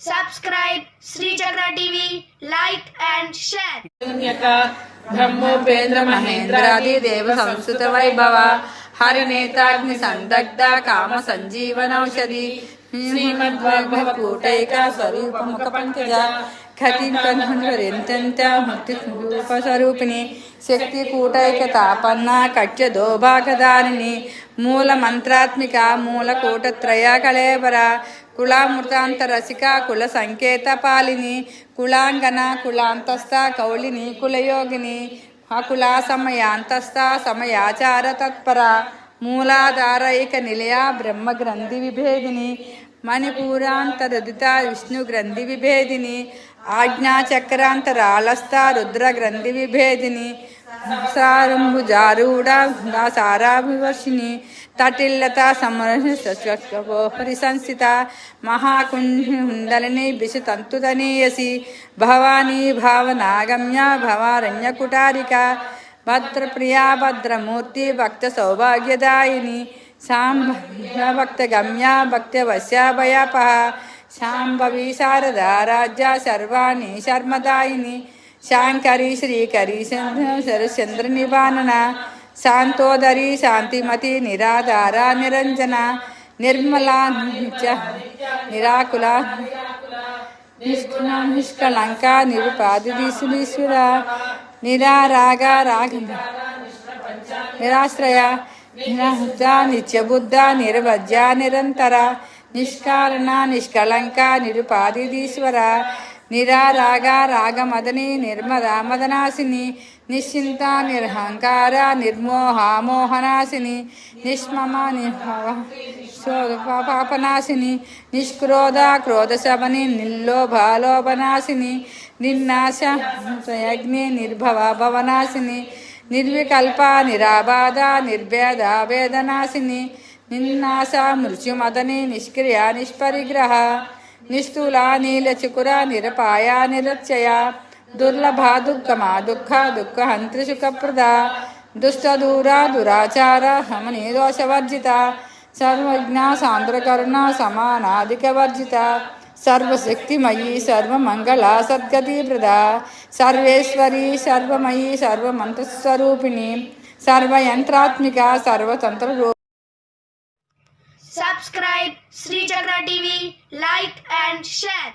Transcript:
subscribe Srichakra TV like and share ब्रह्मोपेन्द्र महेंद्रादि देव संस्कृत वैभव हर नेताग्नि संदग्ध काम संजीवन औषधि श्रीमद्भगवत्कूटैका स्वरूप मुख पंकज खतिं कन्हन्वरेत्यन्त्य मुक्तिस्वरूपस्वरूपिणि शक्तिकूटैकतापन्ना मूलमन्त्रात्मिका मूलकूटत्रया కట్య కులామృతాంత రసిక కుల సంకేత పాలిని కులాంగన కులాంతస్థ కౌళిని కులయోగిని అకుల సమయాంతస్థ సమయాచార తత్పర మూలాధారైక నిలయ బ్రహ్మ గ్రంథి విభేదిని మణిపూరాంతరదిత విష్ణు గ్రంథి విభేదిని ఆజ్ఞాచక్రాంతరాళస్థ రుద్ర గ్రంథి విభేదిని సారంభుజారూఢ సారాభివర్షిణి तटिल्लता समरसस्वपरिसंस्थिता महाकुण्डलिनी विशतन्तुतनीयसी, भवानी भावनागम्या भवारण्यकुटारिका, भद्रप्रिया भद्रमूर्ति भक्तसौभाग्यदायिनी साम्भक्तगम्या भक्तवश्याभयापः शाम्भवी शारदा राज्या सर्वाणि शर्मदायिनी, शाङ्करी श्रीकरी सरश्चन्द्रनिवानना శాంతోదరి శాంతిమతి నిరాధార నిరంజన నిర్మల నిరాకుల నిష్కళంక నిరుపాదిశ్వర నిరారాగ రాగ నిరాశ్రయ నిరాహత నిత్యబుద్ధ నిర్వజ్య నిరంతర నిష్కారణ నిష్కళంక నిరుపాదిదీశ్వర నిరారాగ రాగమదని నిర్మదామదనాశిని నిశ్చింత నిర్హంకార నిర్మోహ మోహనాశిని నిష్మమ నిభవ పాపనాశిని నిష్క్రోధ క్రోధశమని నిర్లోభాలోభనాశిని నిర్నాశ అగ్ని నిర్భవ భవనాశిని నిర్వికల్ప నిరాబాధ నిర్భేద వేదనాశిని నిన్నాశ మృత్యుమదని నిష్క్రియ నిష్పరిగ్రహ నిస్థూల నీలచుకుర నిరపాయ నిరచ్చయ దుర్లభా దుఃఖమా దుఃఖ దుఃఖ హంత్రి దుష్టదూర దురాచార హమని దోషవర్జిత సర్వజ్ఞ సాంద్రకరుణ సమానాధిక వర్జిత సర్వశక్తిమయీ సర్వమంగళ సద్గతిప్రద సర్వేశ్వరీ సర్వమయీ సర్వమంత్రస్వరూపిణి సర్వయంత్రాత్మిక సర్వతంత్ర सब्सक्राइब श्री चक्र टीवी लाइक एंड शेयर